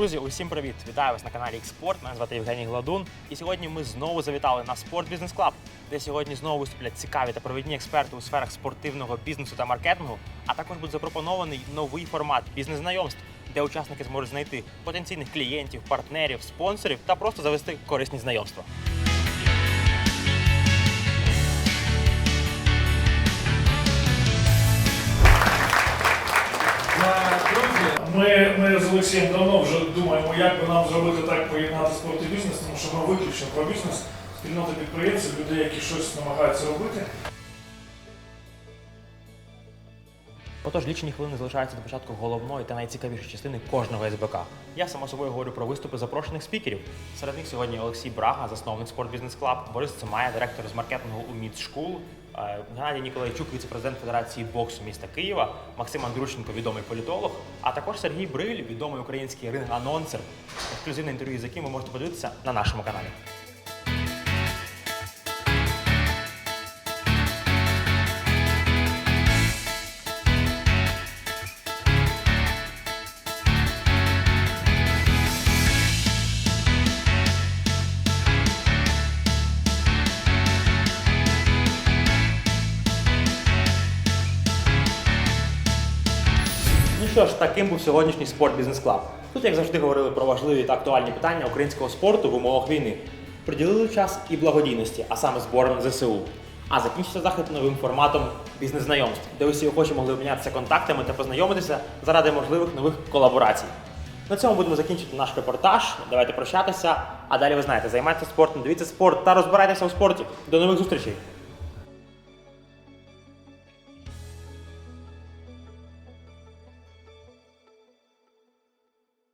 Друзі, усім привіт! Вітаю вас на каналі Експорт. Мене звати Євгеній Гладун. І сьогодні ми знову завітали на Спорт Бізнес Клаб, де сьогодні знову виступлять цікаві та провідні експерти у сферах спортивного бізнесу та маркетингу. А також буде запропонований новий формат бізнес-знайомств, де учасники зможуть знайти потенційних клієнтів, партнерів, спонсорів та просто завести корисні знайомства. З Олексієм давно вже думаємо, як би нам зробити так поєднати спорт і бізнес, тому що ми виключно про бізнес, спільнота підприємців, людей, які щось намагаються робити. Отож, лічені хвилини залишаються до початку головної та найцікавішої частини кожного СБК. Я само собою говорю про виступи запрошених спікерів. Серед них сьогодні Олексій Брага, засновник Спорт Бізнес Клаб, Борис Цимая, директор з маркетингу у Міц Шкул, е, Геннадій Ніколайчук, віце-президент Федерації боксу міста Києва, Максим Андрущенко, відомий політолог, а також Сергій Бриль, відомий український ринг-анонсер, ексклюзивне інтерв'ю з яким ви можете подивитися на нашому каналі. Що ж, таким був сьогоднішній спорт бізнес клаб. Тут, як завжди, говорили про важливі та актуальні питання українського спорту в умовах війни. Приділили час і благодійності, а саме зборам ЗСУ. А закінчився захід новим форматом бізнес-знайомств, де усі охочі могли обмінятися контактами та познайомитися заради можливих нових колаборацій. На цьому будемо закінчити наш репортаж. Давайте прощатися. А далі ви знаєте, займайтеся спортом, дивіться спорт та розбирайтеся у спорті. До нових зустрічей!